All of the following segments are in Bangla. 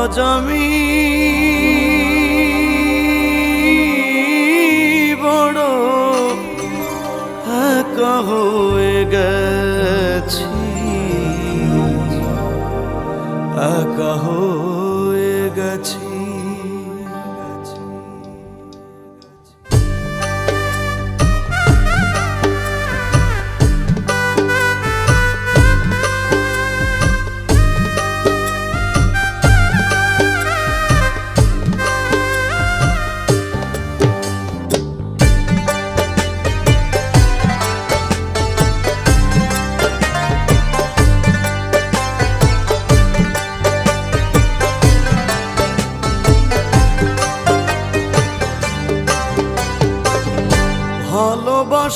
আজ আমি বড় হয়ে গেছি। একা হয়ে গেছি।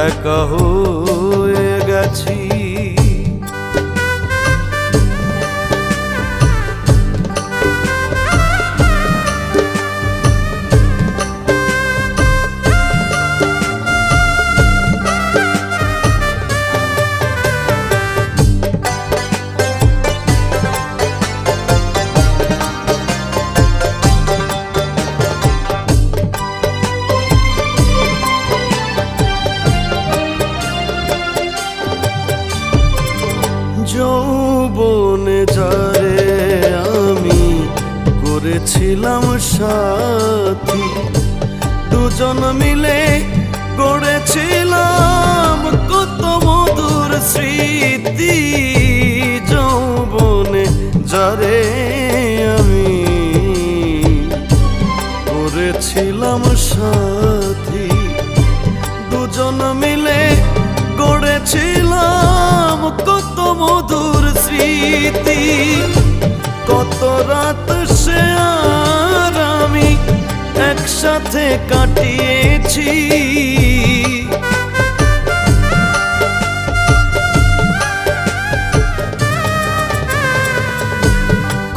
একা হয়ে গেছি করেছিলাম সাথী। দুজন মিলে গড়েছিলাম কত মধুর স্মৃতি যৌবনে যারে আমি করেছিলাম সাথী। দুজন মিলে গড়েছিলাম কত মধুর স্মৃতি কত রাত সে আর আমি একসাথে কাটিয়েছি।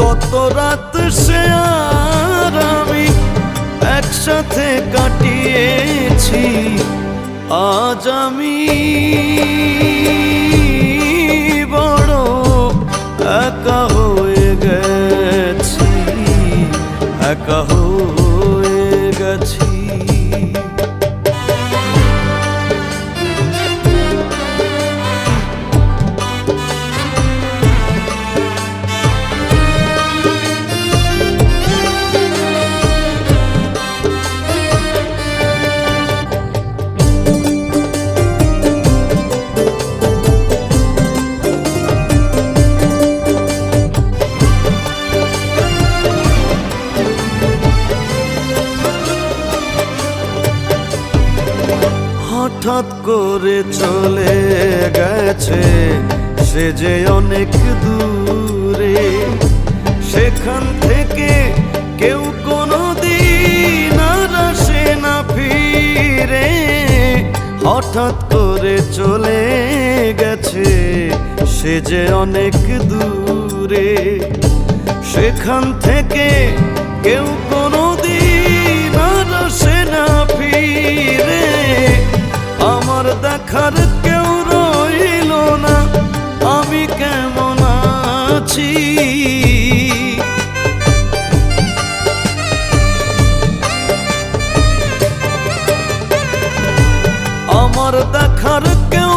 কত রাত সে আর আমি একসাথে কাটিয়েছি। আজ আমি একা করে চলে গেছে সে যে অনেক দূরে। সেখান থেকে কেউ কোনো দিন আর আসে না ফিরে। হঠাৎ করে চলে গেছে সে যে অনেক দূরে। সেখান থেকে কেউ কোনো দেখার কেউ রইল না আমি কেমন আছি? আমার দেখার কেউ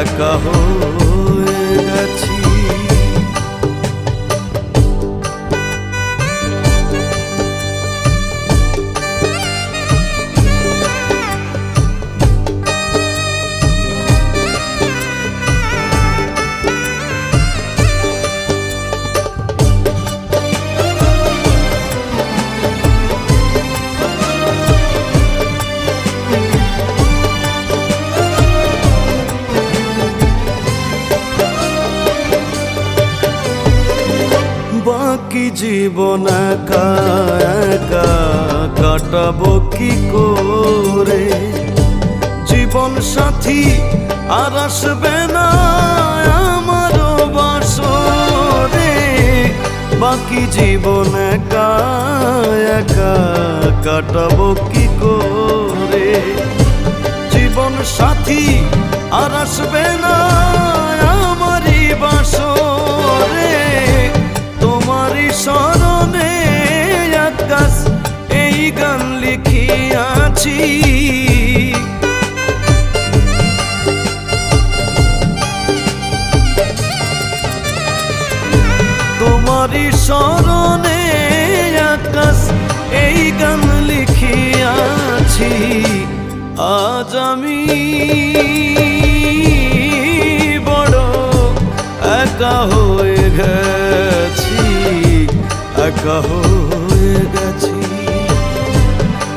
একা হয়ে গেছি। বাকি জীবন একা কাটাবো কি করে? জীবন সাথী আর আসবে না আমারও বাসরে। বাকি জীবন একা কাটাবো কি করে? জীবন সাথী আর আসবে না লিখিয়াছি তোমারই স্মরণে আকাশ এই গান লিখিয়াছি। আজ আমি বড় একা হয়ে গেছি, একা হয়ে